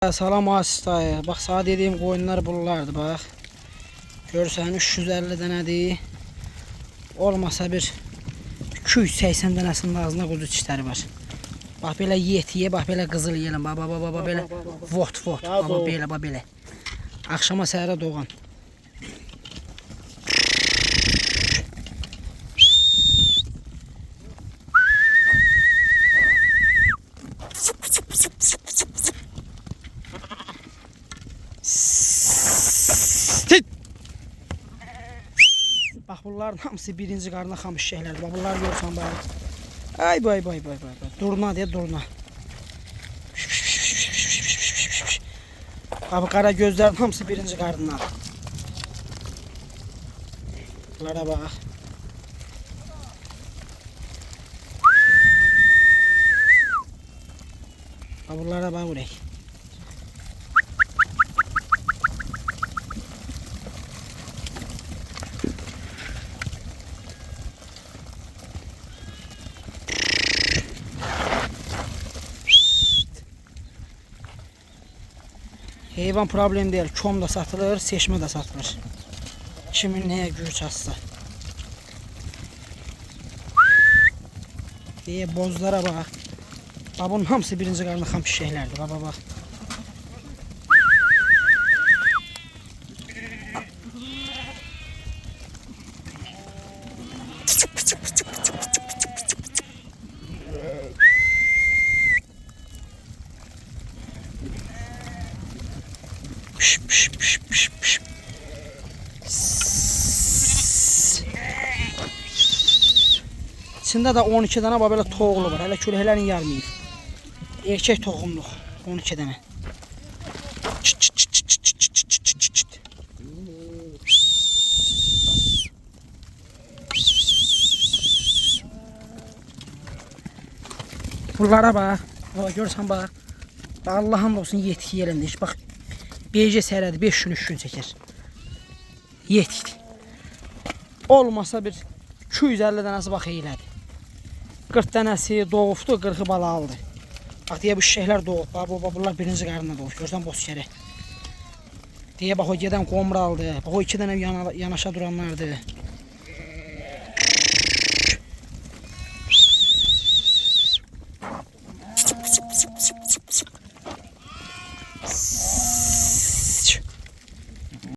Salam asistaya. Bak sana dediğim koyunlar bunlardı bak. Görsən 350 dənədir. Olmasa bir 280 dənəsinin ağzına quzu çişləri var. Bax belə yetiyə, bax belə qızıl yelin, bax bax bax bax belə vot vot, bax belə bax belə. Axşama səhərə doğan. Tit. Bax bunların hamısı birinci qarına xamış şeylərdir. Bax bunları görsən bax. Ay bay bay bay bay. Durna deyə durna. Bax bu qara gözlərin hamısı birinci qarnından. Bunlara bax. Bax bunlara bax ürək. Heyvan problem değil. Kom da satılır, seçme de satılır. Kimin neye gücü çatsa. Diye bozlara bak. Bak bunun hamısı birinci qarnı xam şeylerdi. Bak bak Pış pış pış pış pış. İçində də 12 dənə bax belə toğlu var. Hələ küləklərin yarmayıb. Erkək toxumluq 12 dənə. Bunlara bax. Görsən bax. Allahım olsun yetki yerində. Bax BC sərədi 5 gün 3 gün çəkər. Yetki. Olmasa bir 250 dənəsi bax elədi. 40 dənəsi doğubdu, 40-ı bala aldı. Bax deyə bu şişəklər doğub. Bax bu bax, bunlar birinci qarnına doğub. Görsən boz kərə. Deyə bax o gedən qomra aldı. Bax o iki dənə yana, yanaşa duranlardı.